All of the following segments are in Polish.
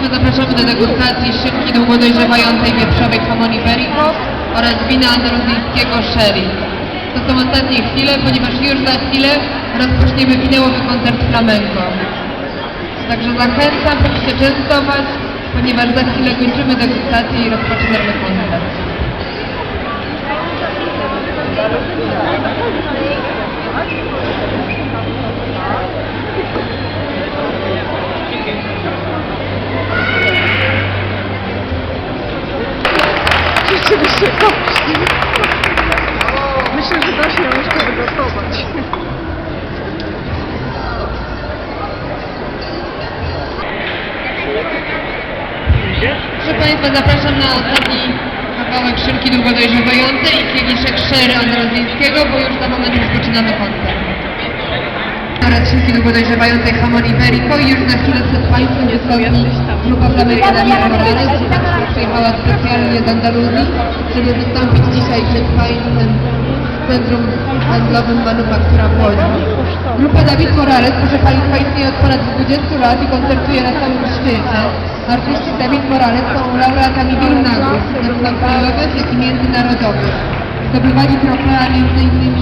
zapraszamy do degustacji szynki długo dojrzewającej wieprzowej Hamon Iberico oraz wina andaluzyjskiego Sherry. To są ostatnie chwile, ponieważ już za chwilę rozpoczniemy winełowy koncert flamenco. Także zachęcam, proszę się częstować, ponieważ za chwilę kończymy degustację i rozpoczynamy koncert. Rzeczywiście dobrze. Myślę, że da się jeszcze wygotować. Proszę Państwa, zapraszam na ostatni kawałek szynki długo dojrzewającej i kieliszek sherry andaluzyjskiego, bo już za moment rozpoczynamy koncert. Oraz szynki długo dojrzewającej Hamon Iberico i już za chwilę przed Państwem wystąpi grupa flamenca David Morales, Andaluzji, żeby wystąpić dzisiaj przed w Centrum Handlowym Manufaktura Polska. Grupa Dawid Morales, proszę Państwa, istnieje od ponad 20 lat i koncertuje na całym świecie. Artyści Dawid Morales są laureatami wielu nagród, zarówno krajowych, jak i międzynarodowych. Zdobywali trofea m.in.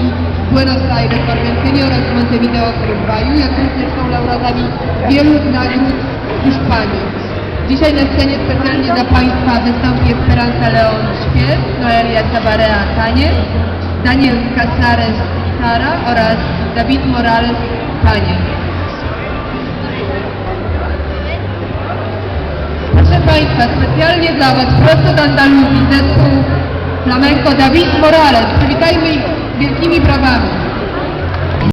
w Buenos Aires w Argentynie oraz w Montevideo w Urugwaju, jak również są laureatami wielu nagród w Hiszpanii. Dzisiaj na scenie specjalnie dla Państwa wystąpi Esperanza Leon Śpiew, Noelia Cabarea Taniec, Daniel Casares Sara oraz David Morales Taniec. Proszę Państwa, specjalnie dla Was, prosto z Andaluzji, zespół flamenco David Morales. Przywitajmy ich wielkimi brawami.